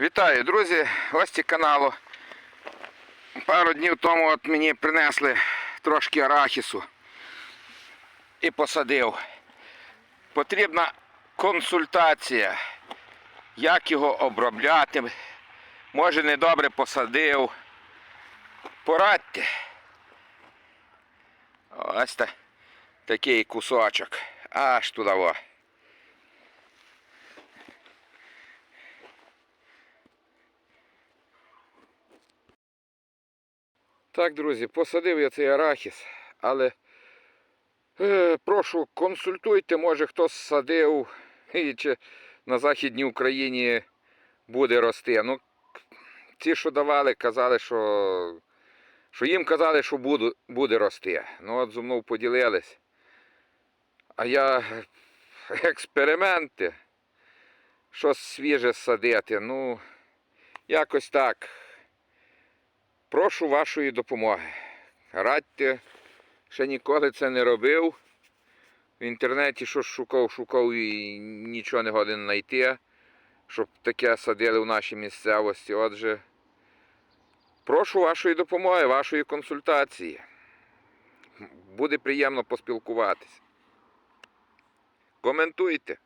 Вітаю, друзі, гості каналу. Пару днів тому от мені принесли трошки арахісу і посадив. Потрібна консультація, як його обробляти. Може недобре посадив. Порадьте. Ось та, такий кусочок. Аж туди. Так, друзі, посадив я цей арахіс, але е, прошу, консультуйте, може хтось садив і чи на Західній Україні буде рости. Ну, ті, що давали, казали, що, що їм казали, що буду, буде рости. Ну от зо мною поділились. А я експерименти, щось свіже садити. Ну, якось так. Прошу вашої допомоги. Радьте, ще ніколи це не робив. В інтернеті щось шукав, шукав і нічого не годен знайти, щоб таке садили в нашій місцевості. Отже, прошу вашої допомоги, вашої консультації. Буде приємно поспілкуватися. Коментуйте.